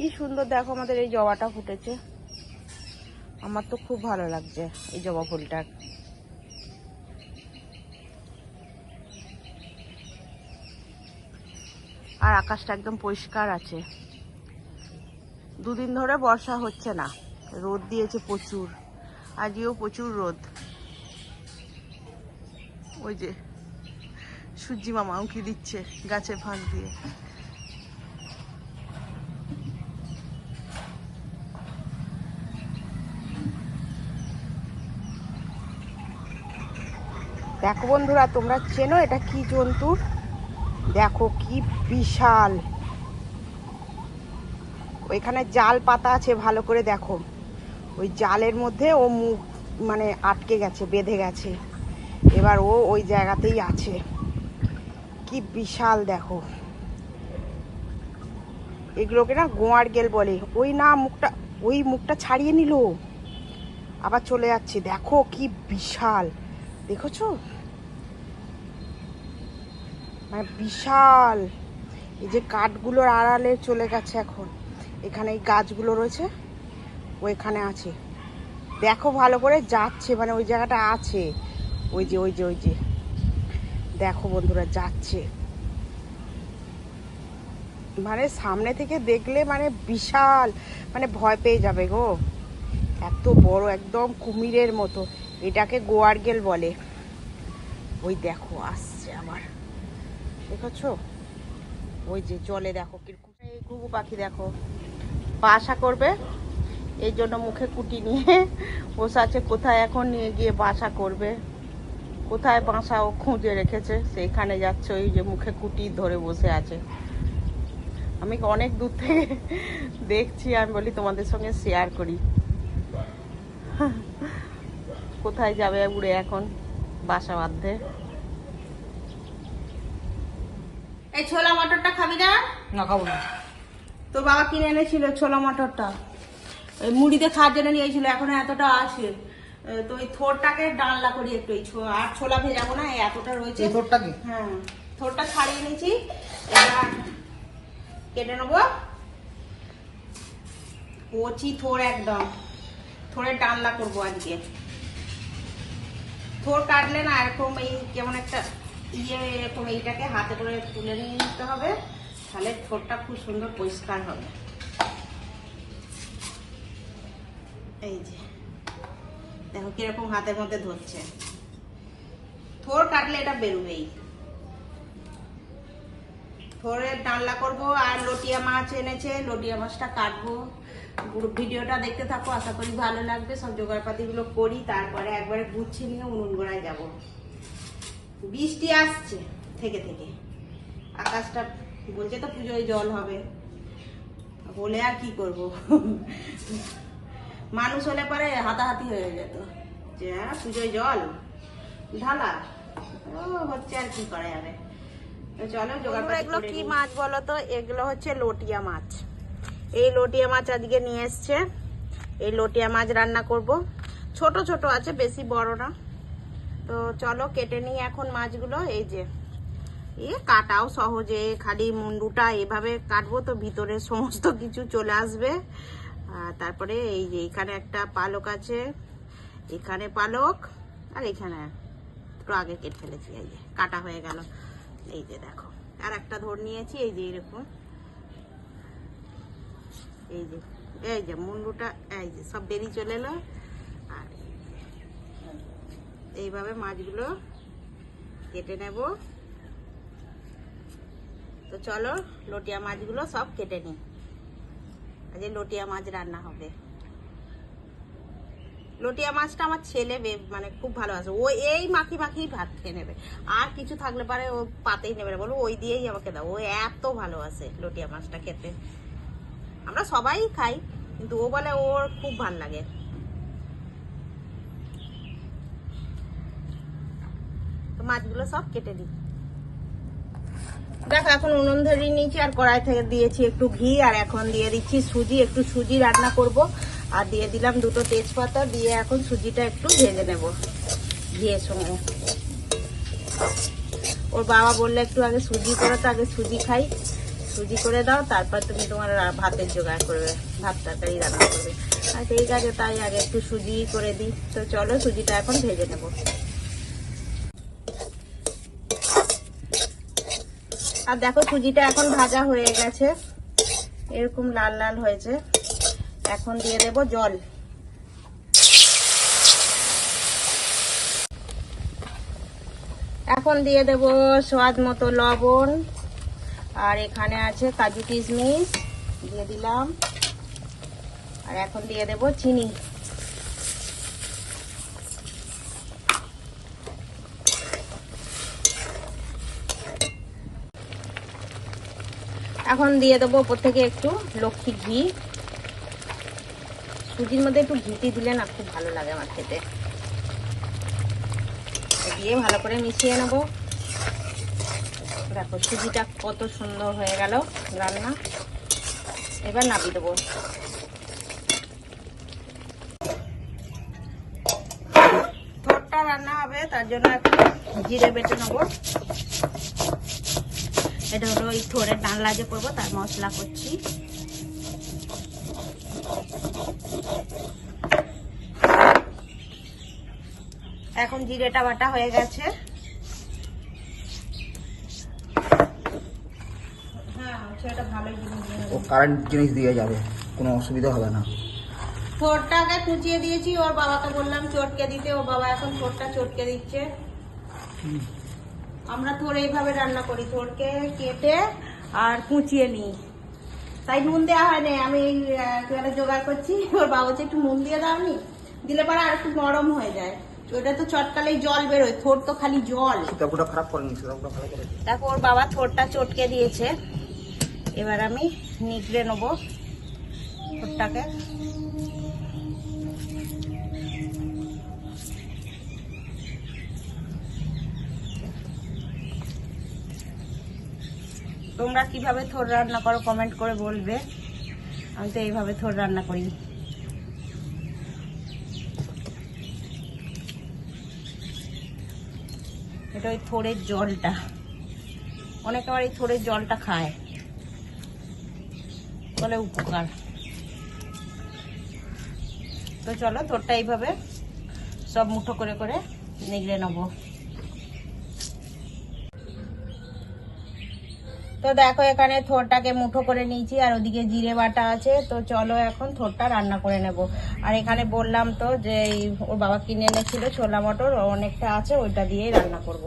কি সুন্দর দেখো আমাদের এই জবাটা ফুটেছে। আমার তো খুব ভালো লাগছে এই জবা ফুলটার আর আকাশটা একদম পরিষ্কার আছে। দুদিন ধরে বর্ষা হচ্ছে না, রোদ দিয়েছে প্রচুর, আজকেও প্রচুর রোদ। ওই যে সূর্যি মামা উঁকি দিচ্ছে গাছে ফাঁক দিয়ে। দেখো বন্ধুরা, তোমরা চেনো এটা কি জন্তু? দেখো কি বিশাল। ওইখানে জাল পাতা আছে, ভালো করে দেখো। ওই জালের মধ্যে ও মুখ মানে আটকে গেছে, বেঁধে গেছে। এবার ও ওই জায়গাতেই আছে। কি বিশাল, দেখো। এগুলোকে না গোয়ার গেল বলে। ওই না মুখটা, ওই মুখটা ছাড়িয়ে নিল। আবার চলে যাচ্ছে। দেখো কি বিশাল। দেখেছ? মানে বিশাল। এই যে কাঠগুলোর আড়ালে চলে গেছে এখন। এখানে এই গাছগুলো রয়েছে, ওইখানে আছে। দেখো ভালো করে যাচ্ছে মানে ওই জায়গাটা আছে। ওই যে ওই যে ওই যে। দেখো বন্ধুরা, যাচ্ছে। মানে সামনে থেকে দেখলে মানে বিশাল মানে ভয় পেয়ে যাবে গো। এত বড় একদম কুমিরের মতো। এটাকে গোয়ার গেল বলে। ওই দেখো, আসছে আবার। দেখেছ? ওই যে জলে দেখো, কীরকম। এই ঘুঘু পাখি দেখো। বাসা করবে? এই জন্য মুখে কুটি নিয়ে বসে আছে, কোথায় এখন নিয়ে গিয়ে বাসা করবে? কোথায় বাসা ও খুঁজে রেখেছে? সেইখানে যাচ্ছে, ওই যে মুখে কুটি ধরে বসে আছে। আমি অনেক দূর থেকে দেখছি, আমি বলি তোমাদের সঙ্গে শেয়ার করি। কোথায় যাবে উড়ে এখন বাসা বাঁধতে? এই ছোলা মটরটা খাবি না? না খাব না। তোর বাবা কিনে এনেছিল ছোলা মটরটা। ওই মুড়িতে খাওয়ার জন্য নিয়েছিল এখন এতটা আছে। তো ওই থোরটাকে ডালনা করি একটু এই আর ছোলা ভেজাবো না এই এতটা রয়েছে। এই থোরটা কি হ্যাঁ থোরটা ছাড়িয়ে নিয়েছি। এবার কেটে নেব। কচি থোর একদম। থোরের ডালনা করব আজকে। থোর কাটলে না এরকম এই কেমন একটা ইয়ে এরকম এইটাকে হাতে করে তুলে নিতে হবে। তাহলে থোরটা খুব সুন্দর পরিষ্কার হবে। এই যে। দেখো কীরকম হাতের মধ্যে ধরছে। থোর কাটলে এটা বেরোবেই। থোরের ডালনা করব আর লটিয়া মাছ এনেছে, লটিয়া মাছটা কাটবো। ভিডিওটা দেখতে থাকো, আশা করি ভালো লাগবে। সব জোগাড়পাতিগুলো করি, তারপরে একবারে গুছিয়ে নিয়ে উনুন গোড়ায় যাব। বৃষ্টি আসছে থেকে থেকে। আকাশটা বলছে তো পুজোয় জল হবে। বলে আর কি করব? মানুষ হলে পরে হাতাহাতি হয়ে যেত। যে হ্যাঁ পুজোয় জল ঢালা। ও হচ্ছে আর কি করা যাবে? চলো এগুলো কি মাছ বলো তো? এগুলো হচ্ছে লটিয়া মাছ। এই লটিয়া মাছ আজকে নিয়ে এসছে। এই লটিয়া মাছ রান্না করব। ছোট ছোট আছে বেশি বড় না। তো চলো কেটে নিই এখন মাছগুলো, এই যে। এ কাটাও সহজে, খালি মুন্ডুটা এভাবে কাটবো তো ভিতরে সমস্ত কিছু চলে আসবে। তারপরে এই যে এখানে একটা পালক আছে, এখানে পালক, আর এখানে একটু আগে কেটে ফেলেছি, এই যে কাটা হয়ে গেল। এই যে দেখো, আর একটা ধর নিয়েছি, এই যে এরকম। এই যে এই যে মুন্ডুটা, এই যে সব বেরিয়ে চলে এলো। এইভাবে মাছগুলো কেটে নেব। তো চলো লটিয়া মাছগুলো সব কেটে নিই। আজ লটিয়া মাছ রান্না হবে। লটিয়া মাছটা আমার ছেলে মানে খুব ভালোবাসে। ও এই মাখি মাখি ভাত খেয়ে নেবে। আর কিছু থাকলে পারে ও পাতেই নেবে না। বলো ওই দিয়েই আমাকে দাও। ও এত ভালোবাসে লটিয়া মাছটা খেতে। আমরা সবাই খাই, কিন্তু ও বলে ওর খুব ভালো লাগে। মাছগুলো সব কেটে দিই। দেখো, এখন উনুন ধরিয়ে নিয়েছি, আর কড়াই থেকে দিয়েছি একটু ঘি, আর এখন দিয়ে দিচ্ছি সুজি। একটু সুজি রান্না করব, আর দিয়ে দিলাম দুটো তেজপাতা, দিয়ে এখন সুজিটা একটু ভেজে নেব ঘিয়ের সঙ্গে। ওর বাবা বললে একটু আগে সুজি করে তো, আগে সুজি খাই। সুজি করে দাও, তারপর তুমি তোমার ভাতের জোগাড় করবে, ভাত তরকারি রান্না করবে। আর ঠিক আছে, তাই আগে একটু সুজি করে দিই। তো চলো, সুজিটা এখন ভেজে নেব। আর দেখো সুজিটা এখন ভাজা হয়ে গেছে। এরকম লাল লাল হয়েছে। এখন দিয়ে দেব জল। এখন দিয়ে দেব স্বাদ মতো লবণ। আর এখানে আছে কাজু কিশমিশ। দিয়ে দিলাম। আর এখন দিয়ে দেব চিনি। এখন দিয়ে দেবো ওপর থেকে একটু লক্ষ্মী ঘি। সুজির মধ্যে একটু ঘিটি দিলে না খুব ভালো লাগে আমার খেতে। দিয়ে ভালো করে মিশিয়ে নেব। দেখো, সুজিটা কত সুন্দর হয়ে গেল রান্না। এবার নামিয়ে দেবো। রান্না হবে, তার জন্য একটু জিরে বেটে নেব। এটা হলো ওই থোড়ের ডালনা যে করব তার মশলা করছি। এখন জিরেটা বাটা হয়ে গেছে। হ্যাঁ সেটা ভালোই জিনিস দিয়ে ও কারেন্ট জিনিস দিয়ে যাবে কোনো অসুবিধা হবে না। ঠোঁটটাকে কুচিয়ে দিয়েছি ওর বাবাকে বললাম চটকে দিতে ওর বাবা এখন ঠোঁটটা চটকে দিচ্ছে। আমরা থোড় এইভাবে রান্না করি থোড়কে কেটে আর কুচিয়ে নিই। তাই নুন দেওয়া হয় হয়নি আমি জোগাড় করছি ওর বাবা বলছে একটু নুন দিয়ে দাও নি দিলে পরে আর একটু নরম হয়ে যায়। ওটা তো চটকালেই জল বেরোয় থোড় তো খালি জল। খারাপ করেনি দেখো ওর বাবা থোড়টা চটকে দিয়েছে। এবার আমি নিগড়ে নেব থোড়টাকে তোমরা কীভাবে থোড় রান্না করো কমেন্ট করে বলবে। আমি তো এইভাবে থোড় রান্না করি। এটা ওই থোড়ের জলটা। অনেকে আবার এই থোড়ের জলটা খায়। বলে উপকার। তো চলো থোড়টা এইভাবে সব মুঠো করে করে নিগড়ে নেব। তো দেখো এখানে থোরটাকে মুঠো করে নিয়েছি, আর ওদিকে জিরে বাটা আছে। তো চলো এখন থোরটা রান্না করে নেব। আর এখানে বললাম তো যে ওর বাবা কিনে এনেছিল ছোলা মটর অনেকটা আছে, ওইটা দিয়েই রান্না করব।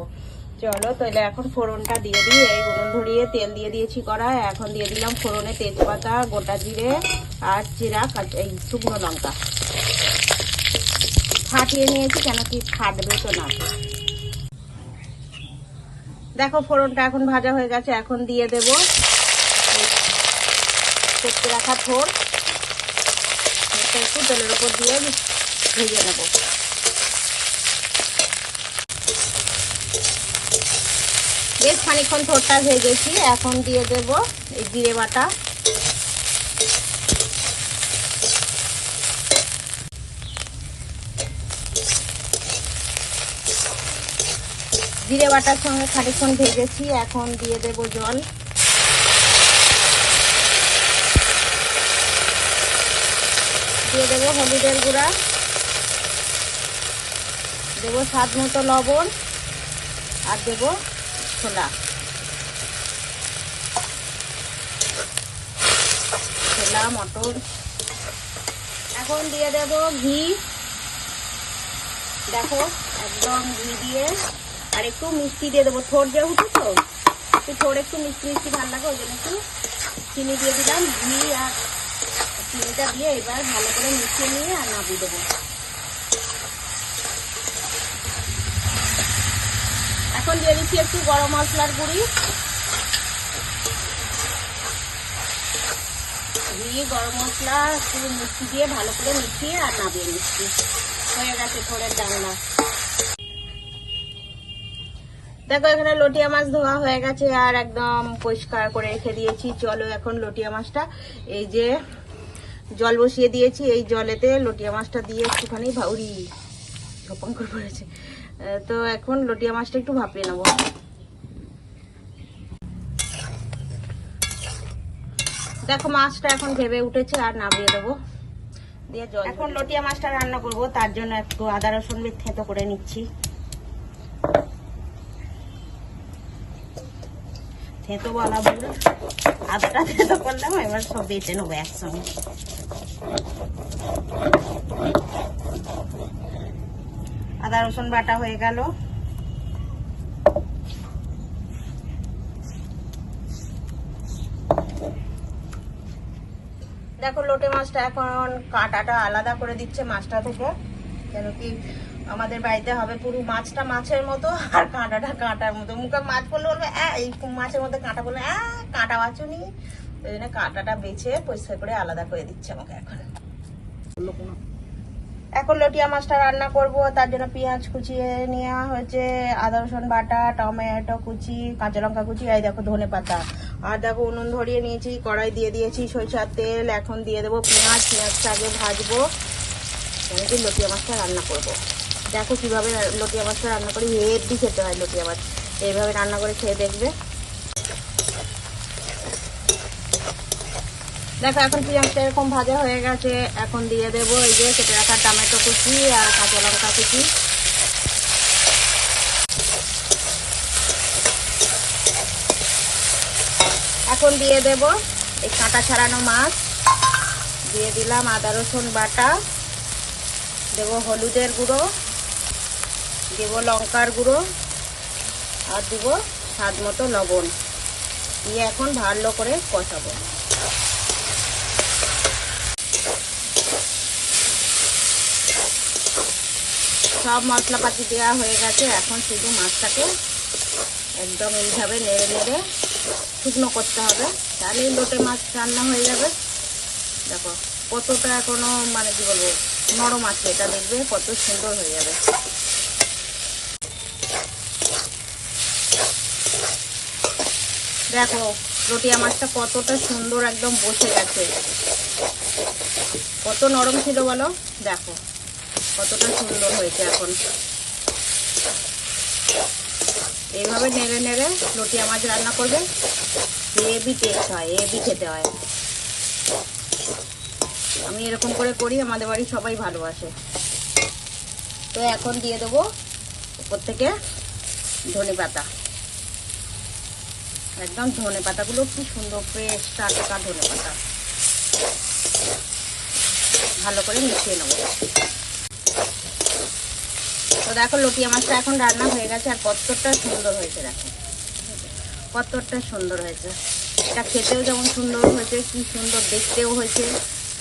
চলো তাহলে এখন ফোড়নটা দিয়ে দিই। এই উনুন ধরিয়ে তেল দিয়ে দিয়েছি কড়ায় এখন দিয়ে দিলাম ফোড়নে তেজপাতা, গোটা জিরে, আর চিরা এই শুকনো লঙ্কা। ফাটিয়ে নিয়েছি কেন কি ফাটবে তো না। দেখো ফোড়নটা এখন ভাজা হয়ে গেছে, এখন দিয়ে দেব। এই রাখা ফোড় একটু তেলের উপর দিয়ে ভেজে নেব। বেশ খানিক্ষণ থোড়টা ভেজেছি, এখন দিয়ে দেব এই জিরে বাটা। জিরে বাটার সঙ্গে খানিক্ষণ ভেজেছি, এখন দিয়ে দেব জল। দিয়ে দেবো হলুদের গুঁড়া। দেবো স্বাদ মতো লবণ আর দেবো ছোলা। ছোলা, মটর। এখন দিয়ে দেব ঘি। দেখো, একদম ঘি দিয়ে আর একটু মিষ্টি দিয়ে দেবো। থোড় যেহেতু তো একটু থোড়, একটু মিষ্টি মিষ্টি ভালো লাগে, ওই জন্য একটু চিনি দিয়ে দিলাম। ঘি আর চিনিটা দিয়ে এবার ভালো করে মিশিয়ে নিয়ে আর নামিয়ে দেবো। এখন দিয়ে দিচ্ছি একটু গরম মশলার গুঁড়ি। ঘি, গরম মশলা, একটু মিষ্টি দিয়ে ভালো করে মিশিয়ে আর নামিয়ে নিচ্ছি। হয়ে গেছে থোড়ের ডালনা। দেখো, এখানে লটিয়া মাছ ধোয়া হয়ে গেছে আর একদম পরিষ্কার করে রেখে দিয়েছি। চলো এখন লটিয়া মাছটা, এই যে জল বসিয়ে দিয়েছি, এই জলেতে লটিয়া মাছটা দিয়ে একটুখানি ভাউরি ঝপাং করে পড়েছে তো এখন লটিয়া মাছটা একটু ভাপিয়ে নেব। দেখো, মাছটা এখন ভেবে উঠেছে, আর নামিয়ে দেবো। দিয়ে জল এখন লটিয়া মাছটা রান্না করব, তার জন্য একটু আদা রসুন থেতো করে নিচ্ছি। থেতো বলা বলে আদাটা থেতো করলাম এবার সব বেটে নেব একসঙ্গে। আদা, রসুন বাটা হয়ে গেল। দেখো, লোটে মাছটা এখন কাঁটাটা আলাদা করে দিচ্ছে মাছটা থেকে। কেন কি আমাদের বাড়িতে হবে পুরো মাছটা মাছের মতো আর কাঁটাটা কাঁটার মতো। মুখে মাছ বললে বলবে "আহ, এই মাছের মধ্যে কাঁটা বললে আহ কাঁটা বাছুনি। ওই জন্য কাঁটাটা বেছে পরিষ্কার করে আলাদা করে দিচ্ছে আমাকে এখন। এখন লটিয়া মাছটা রান্না করব তার জন্য পেঁয়াজ কুচিয়ে নেওয়া হয়েছে আদা রসুন বাটা টমেটো কুচি কাঁচা লঙ্কা কুচি এই দেখো ধনে পাতা। আর দেখো উনুন ধরিয়ে নিয়েছি কড়াই দিয়ে দিয়েছি সরিষার তেল এখন দিয়ে দেবো পেঁয়াজ পেঁয়াজটা আগে ভাজবো লটিয়া মাছটা রান্না করব। দেখো কীভাবে লটিয়া মাছটা রান্না করি, হেভি খেতে হয় লটিয়া মাছ এইভাবে রান্না করে খেয়ে দেখবে। দেখো, এখন পেঁয়াজটা এরকম ভাজা হয়ে গেছে। এখন দিয়ে দেবো এই যে কেটে রাখা টমেটো কুচি আর কাঁচা লঙ্কা কুচি। এখন দিয়ে দেব এই কাঁটা ছাড়ানো মাছ। দিয়ে দিলাম আদা রসুন বাটা। দেবো হলুদের গুঁড়ো। দেবো লঙ্কার গুঁড়ো আর দেব স্বাদ মতো লবণ। দিয়ে এখন ভালো করে কষাবো। সব মশলাপাতি দেওয়া হয়ে গেছে। এখন শুধু মাছটাকে একদম এইভাবে নেড়ে নেড়ে শুকনো করতে হবে। তাহলেই লোটে মাছ রান্না হয়ে যাবে। দেখো কতটা এখনও মানে কি বলব, নরম আছে। এটা দেখবে কত সুন্দর হয়ে যাবে। দেখো রটিয়া মাছটা কতটা সুন্দর একদম বসে গেছে। কত নরম ছিল বলো? দেখো, কতটা সুন্দর হয়েছে এখন। এইভাবে নেড়ে নেড়ে লটিয়া মাছ রান্না করবে। এবি টেস্ট হয় এবি খেতে হয়। আমি এরকম করে করি, আমাদের বাড়ি সবাই ভালোবাসে। তো এখন দিয়ে দেবো উপর থেকে ধনে পাতা। একদম ধনে পাতাগুলো কি সুন্দর ফ্রেশ টাটকা ধনে পাতা। ভালো করে মিশিয়ে নেব। তো দেখো লটিয়া মাছটা এখন রান্না হয়ে গেছে আর পত্তরটা সুন্দর হয়েছে, দেখো। পত্তরটা সুন্দর হয়েছে। এটা খেতেও যেমন সুন্দর হয়েছে, কি সুন্দর দেখতেও হয়েছে।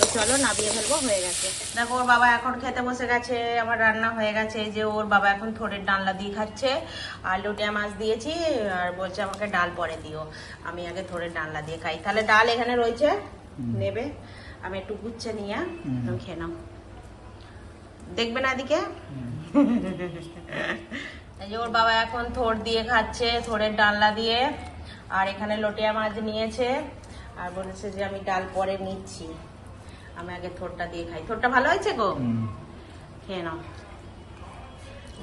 তো চলো নাবিয়ে ফেলব হয়ে গেছে। দেখো ওর বাবা এখন খেতে বসে গেছে আমার রান্না হয়ে গেছে যে ওর বাবা এখন থোড়ের ডালনা দিয়ে খাচ্ছে। আর লুটিয়া মাছ দিয়েছি আর বলছে আমাকে ডাল পরে দিও আমি আগে থোড়ের ডালনা দিয়ে খাই। তাহলে ডাল এখানে রয়েছে? নেবে? আমি একটু গুচ্ছে নিয়ে তুমি খেয়ে নাও। দেখবে না এদিকে? এই যে ওর বাবা এখন থোড় দিয়ে খাচ্ছে থোড়ের ডালনা দিয়ে আর এখানে লটিয়া মাছ নিয়েছে আর বলেছে যে আমি ডাল পরে নিচ্ছি। আমি আগে থোড়টা দিয়ে খাই। থোড়টা ভালো হয়েছে গো? খেয়ে নাও।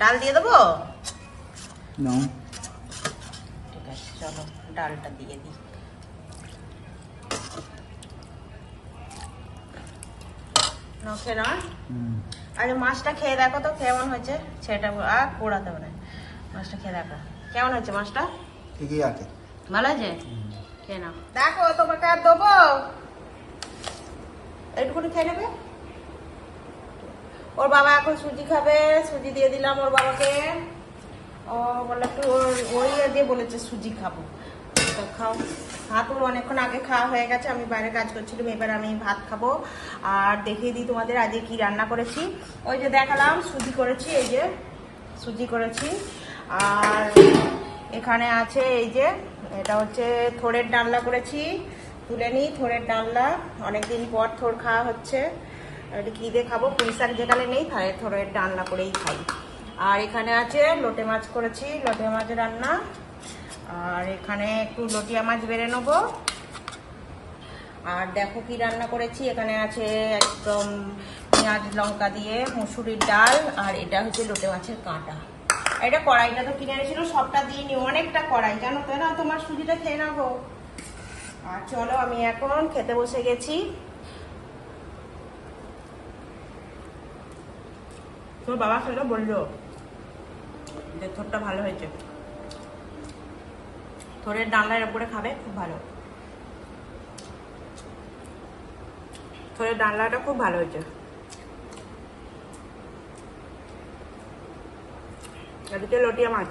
ডাল দিয়ে দেবো? ঠিক আছে চলো ডালটা দিয়ে দিই। নাও আচ্ছা মাছটা খেয়ে দেখো তো কেমন হয়েছে? সেটা আর পোড়াতে হবে মাছটা খেয়ে দেখো। কেমন হয়েছে মাছটা? ঠিকই আছে। ভালো আছে খেয়ে নাও। দেখো তোমাকে আর দেবো। একটুখানি খেয়ে নেবে? ওর বাবা এখন সুজি খাবে, সুজি দিয়ে দিলাম ওর বাবাকে। ও বলল একটু ওই দিয়ে বলেছে, সুজি খাব। তো খাও। ভাত অনেকক্ষণ আগে খাওয়া হয়ে গেছে, আমি বাইরে কাজ করছিলাম, এবার আমি ভাত খাব। আর দেখিয়ে দিই তোমাদের আজকে কি রান্না করেছি। ওই যে দেখালাম, সুজি করেছি, এই যে সুজি করেছি। আর এখানে আছে এই যে, এটা হচ্ছে থোড়ের ডালনা করেছি। তুলে নিই, থোড়ের ডালনা, অনেকদিন পর থোর খাওয়া হচ্ছে। কী দিয়ে খাব? পুঁই শাক যেখানে নেই তাহলে থোড়ের ডালনা করেই খাই। আর এখানে আছে লোটে মাছ করেছি, লোটে মাছ রান্না। আর এখানে একটু লটিয়া মাছ বেড়ে নেব। আর দেখো কি রান্না করেছি, এখানে আছে একদম পেঁয়াজ, লঙ্কা দিয়ে মুসুরির ডাল, আর এটা হচ্ছে লোটে মাছের কাঁটা। এটা কড়াইটা তো কিনে এনেছিল, সবটা দিয়ে নি অনেকটা কড়াই, জানো তো, না? তোমার সুজিটা খেয়ে গো। আর চলো, আমি এখন খেতে বসে গেছি। তোর বাবা খেলো বলল যে থোরটা ভালো হয়েছে। থোরের ডালনার উপরে খাবে, খুব ভালো। থোরের ডালনাটা খুব ভালো হয়েছে। এদিকে লটিয়া মাছ।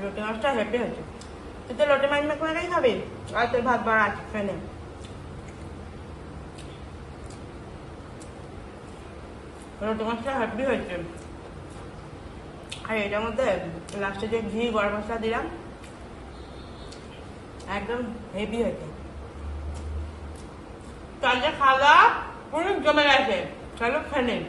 লোটে মাছটা হেপি হয়েছে। তুই তো লোটে মাছ মেখে খাবি? আর তোর ভাত বার আছে ফেলে লোটে মাছটা হেপি হয়েছে। আর এটার মধ্যে লাস্টে যে ঘি, গরম মশলা দিলাম, একদম হেভি হয়েছে। কালকে খাওয়া দাওয়া, পুরো জমে গেছে। চলো নিন